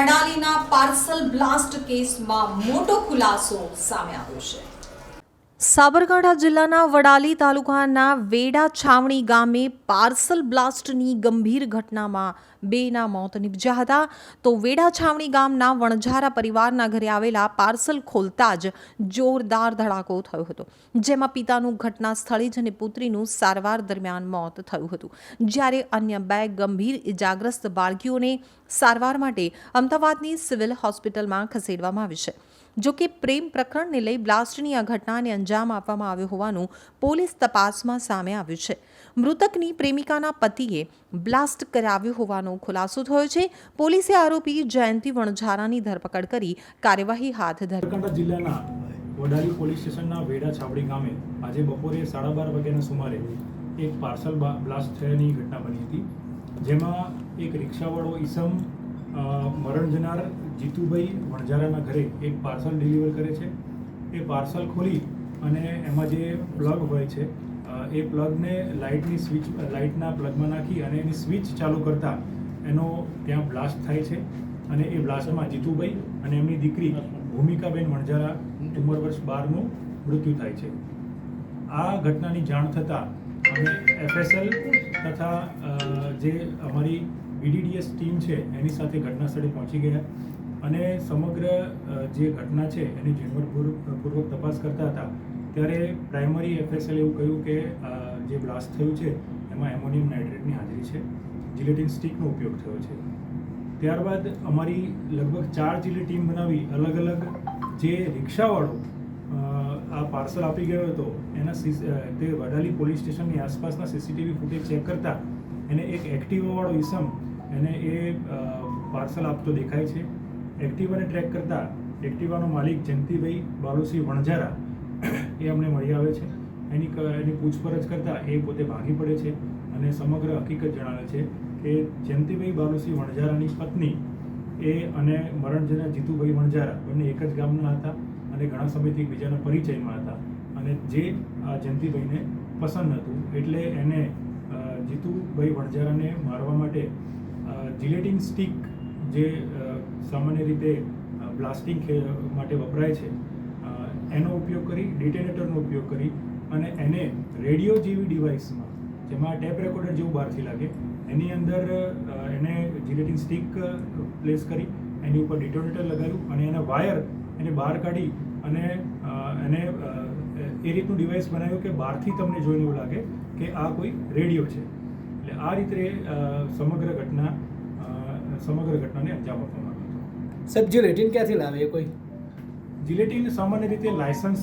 પ્રણાલીના parcel blast કેસમાં મોટો ખુલાસો સામે આવ્યો છે. સાબરકાંઠા જિલ્લાના વડાલી તાલુકાના વેડા છાવણી ગામે પાર્સલ બ્લાસ્ટની ગંભીર ઘટનામાં બેના મોત નિપજ્યા હતા. તો વેડા છાવણી ગામના વણઝારા પરિવારના ઘરે આવેલા પાર્સલ ખોલતા જ જોરદાર ધડાકો થયો હતો, જેમાં પિતાનું ઘટના સ્થળે જ અને પુત્રીનું સારવાર દરમિયાન મોત થયું હતું. જ્યારે અન્ય બે ગંભીર ઇજાગ્રસ્ત બાળકીઓને સારવાર માટે અમદાવાદની સિવિલ હોસ્પિટલમાં ખસેડવામાં આવી છે. જો કે પ્રેમ પ્રકરણને લઈ બ્લાસ્ટની આ ઘટનાને અંજામ આપવામાં આવ્યો હોવાનું પોલીસ તપાસમાં સામે આવ્યું છે. મૃતકની પ્રેમિકાના પતિએ બ્લાસ્ટ કરાવ્યો હોવાનો ખુલાસો થયો છે. પોલીસે આરોપી જયંતિ વણઝારાની ધરપકડ કરી કાર્યવાહી હાથ ધરી. વડાલી પોલીસ સ્ટેશનના વેડા છાવડી ગામે આજે બપોરે સાડા બાર વાગ્યાના સુમારે એક પાર્સલ બ્લાસ્ટ થયાની ઘટના બની હતી, જેમાં એક રિક્ષાવાળો ઈસમ મરણ જનાર જીતુભાઈ વણઝારાના ઘરે એક પાર્સલ ડિલિવર કરે છે. એ પાર્સલ ખોલી અને એમાં જે પ્લગ હોય છે એ પ્લગને લાઇટની સ્વિચ લાઇટના પ્લગમાં નાખી અને એની સ્વિચ ચાલુ કરતાં એનો ત્યાં બ્લાસ્ટ થાય છે. અને એ બ્લાસ્ટમાં જીતુભાઈ અને એમની દીકરી ભૂમિકાબેન વણઝારા ઉંમર વર્ષ બારનું મૃત્યુ થાય છે. આ ઘટનાની જાણ થતાં અમે એફએસએલ તથા જે અમારી બીડીડીએસ ટીમ છે, એની સાથે ઘટના સ્થળે પહોંચી ગયા અને સમગ્ર જે ઘટના છે, એની ઝીણવટપૂર્વક તપાસ કરતા હતા. ત્યારે પ્રાઇમરી એફએસએલ એવું કહ્યું કે જે બ્લાસ્ટ થયું છે, એમાં એમોનિયમ નાઇટ્રેટની હાજરી છે. જિલેટિન સ્ટીકનો ઉપયોગ થયો છે. ત્યારબાદ અમારી લગભગ ચાર જેટલી ટીમ બનાવી અલગ અલગ જે રિક્ષાવાળો આ પાર્સલ આપી ગયો હતો, એના તે વડાલી પોલીસ સ્ટેશનની આસપાસના સીસીટીવી ફૂટેજ ચેક કરતા એને એક એક્ટિવાવાળો ઈસમ એને એ પાર્સલ આપતો દેખાય છે. એક્ટિવાને ટ્રેક કરતા એક્ટિવાનો માલિક જયંતિભાઈ બાલુસિંહ વણઝારા એ અમને મળી આવે છે. એની એની પૂછપરછ કરતાં એ પોતે ભાગી પડે છે અને સમગ્ર હકીકત જણાવે છે કે જયંતિભાઈ બાલુસિંહ વણઝારાની પત્ની એ અને મરણજના જીતુભાઈ વણઝારા બંને એક જ ગામના હતા અને ઘણા સમયથી એકબીજાના પરિચયમાં હતા અને જે આ જયંતિભાઈને પસંદ હતું એટલે એને જીતુભાઈ વણઝારાને મારવા માટે જિલેટિન સ્ટિક જે સામાન્ય રીતે બ્લાસ્ટિંગ માટે વપરાય છે એનો ઉપયોગ કરી ડિટેનેટરનો ઉપયોગ કરી અને એને રેડિયો જેવી ડિવાઇસમાં જેમાં ટેપ રેકોર્ડર જેવું બહારથી લાગે, એની અંદર એને જિલેટિન સ્ટિક પ્લેસ કરી, એની ઉપર ડિટોનેટર લગાવ્યું અને એના વાયર એને બહાર કાઢી અને એને એ રીતનું ડિવાઇસ બનાવ્યું કે બહારથી તમને જોઈને એવું લાગે કે આ કોઈ રેડિયો છે. એટલે આ રીતે સમગ્ર ઘટના સમગ્ર ઘટનાને અંજામ આપવામાં આવી હતો. સાહેબ જિલેટિન ક્યાંથી લાવે એ કોઈ? જિલેટિન સામાન્ય રીતે લાયસન્સ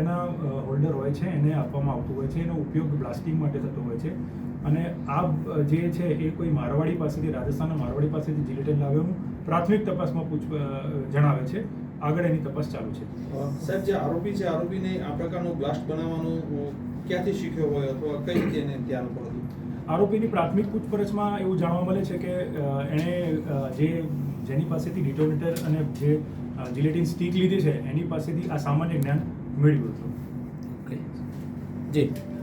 એના હોલ્ડર હોય છે એને આપવામાં આવતું હોય છે એનો ઉપયોગ બ્લાસ્ટિંગ માટે થતો હોય છે. અને આ જે છે એ કોઈ મારવાડી પાસેથી રાજસ્થાનના મારવાડી પાસેથી જિલેટિન લાવ્યાનું પ્રાથમિક તપાસમાં પૂછ જણાવે છે. આગળ એની તપાસ ચાલુ છે. સાહેબ જે આરોપી છે આરોપીને આ પ્રકારનું બ્લાસ્ટ બનાવવાનું ક્યાંથી શીખ્યો હોય? અથવા કઈ રીતે એને ધ્યાન પર હતું? આરોપીની પ્રાથમિક પૂછપરછમાં એવું જાણવા મળે છે કે એણે જે, જેની પાસેથી ડિટોનેટર અને જે જિલેટિન સ્ટીક લીધી છે, એની પાસેથી આ સામાન્ય જ્ઞાન મેળવ્યું હતું. ઓકે જી.